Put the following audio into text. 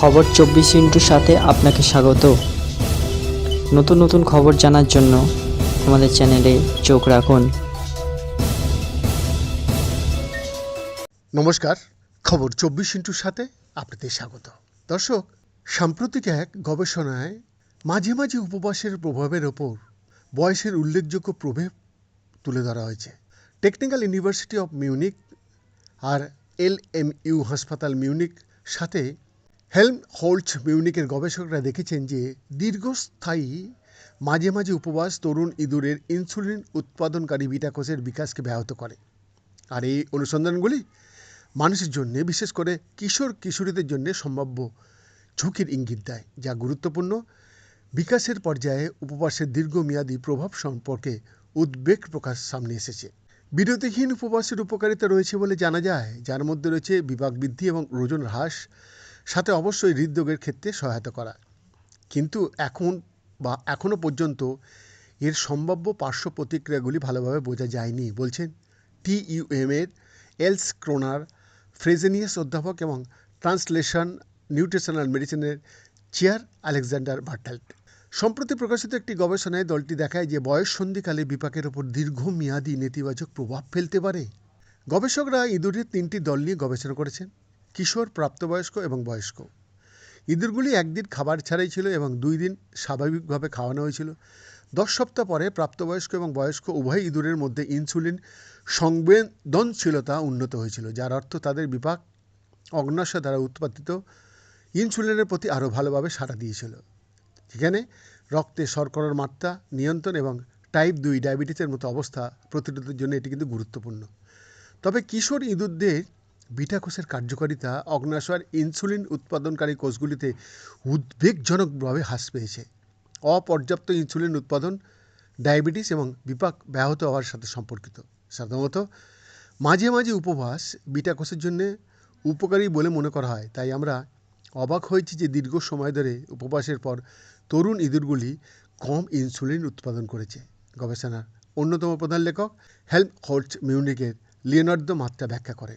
খবর চব্বিশ ইন্টুর সাথে আপনাকে স্বাগত। নতুন নতুন খবর জানার জন্য আমাদের চ্যানেলে চোখ রাখুন। নমস্কার, খবর চব্বিশ ইন্টুর সাথে আপনাদের স্বাগত। দর্শক, সাম্প্রতিক এক গবেষণায় মাঝে মাঝে উপবাসের প্রভাবের ওপর বয়সের উল্লেখযোগ্য প্রভাব তুলে ধরা হয়েছে। টেকনিক্যাল ইউনিভার্সিটি অফ মিউনিক আর এল এম ইউ হাসপাতাল মিউনিক সাথে হেলম হোল্টস মিউনিকের গবেষকরা দেখেছেন যে দীর্ঘস্থায়ী, মাঝে মাঝে উপবাস তরুণ ইঁদুরের ইনসুলিন উৎপাদনকারী বিটাকোষের বিকাশকে ব্যাহত করে। আর এই অনুসন্ধানগুলি মানুষের জন্য, বিশেষ করে কিশোর কিশোরীদের জন্য সম্ভাব্য ঝুঁকির ইঙ্গিত দেয়, যা গুরুত্বপূর্ণ। বিকাশের পর্যায়ে উপবাসের দীর্ঘমেয়াদী প্রভাব সম্পর্কে উদ্বেগ প্রকাশ সামনে এসেছে। বিরতিহীন উপবাসের উপকারিতা রয়েছে বলে জানা যায়, যার মধ্যে রয়েছে বিভাগ বৃদ্ধি এবং ওজন হ্রাস সাথে অবশ্যই হৃদরোগের ক্ষেত্রে সহায়তা করা। কিন্তু এখন বা এখনও পর্যন্ত এর সম্ভাব্য পার্শ্ব প্রতিক্রিয়াগুলি ভালোভাবে বোঝা যায়নি, বলছেন টিইউএম এর এলস ক্রোনার ফ্রেজেনিয়াস অধ্যাপক এবং ট্রান্সলেশন নিউট্রিশনাল মেডিসিনের চেয়ার আলেকজান্ডার বার্টাল্ট। সম্প্রতি প্রকাশিত একটি গবেষণায় দলটি দেখায় যে বয়স সন্ধিকালে বিপাকের ওপর দীর্ঘমেয়াদী নেতিবাচক প্রভাব ফেলতে পারে। গবেষকরা ইঁদুরের তিনটি দল নিয়ে গবেষণা করেছেন। কিশোর, প্রাপ্তবয়স্ক এবং বয়স্ক। ইঁদুরগুলি একদিন খাবার ছাড়াই ছিল এবং দুই দিন স্বাভাবিকভাবে খাওয়ানো হয়েছিল। দশ সপ্তাহ পরে প্রাপ্তবয়স্ক এবং বয়স্ক উভয় ইঁদুরের মধ্যে ইনসুলিন সংবেদনশীলতা উন্নত হয়েছিল, যার অর্থ তাদের বিপাক অগ্নাশয় দ্বারা উৎপাদিত ইনসুলিনের প্রতি আরও ভালোভাবে সাড়া দিয়েছিল। যেখানে রক্তে শর্করার মাত্রা নিয়ন্ত্রণ এবং টাইপ দুই ডায়াবেটিসের মতো অবস্থা প্রতিরোধের জন্য এটি কিন্তু গুরুত্বপূর্ণ। তবে কিশোর ইঁদুরদের বিটা কোষের কার্যকারিতা অগ্নাশয়ের ইনসুলিন উৎপাদনকারী কোষগুলিতে উদ্বেগজনকভাবে হ্রাস পেয়েছে। অপর্যাপ্ত ইনসুলিন উৎপাদন, ডায়াবেটিস এবং বিপাক ব্যাহত হওয়ার সাথে সম্পর্কিত। সাধারণত, মাঝে মাঝে উপবাস বিটা কোষের জন্য উপকারী বলে মনে করা হয়। তাই আমরা অবাক হয়েছি যে দীর্ঘ সময় ধরে উপবাসের পর তরুণ ইঁদুরগুলি কম ইনসুলিন উৎপাদন করেছে। গবেষণার অন্যতম প্রধান লেখক হেলম হোল্টস মিউনিকের লিওনার্দো মাত্রা ব্যাখ্যা করেন।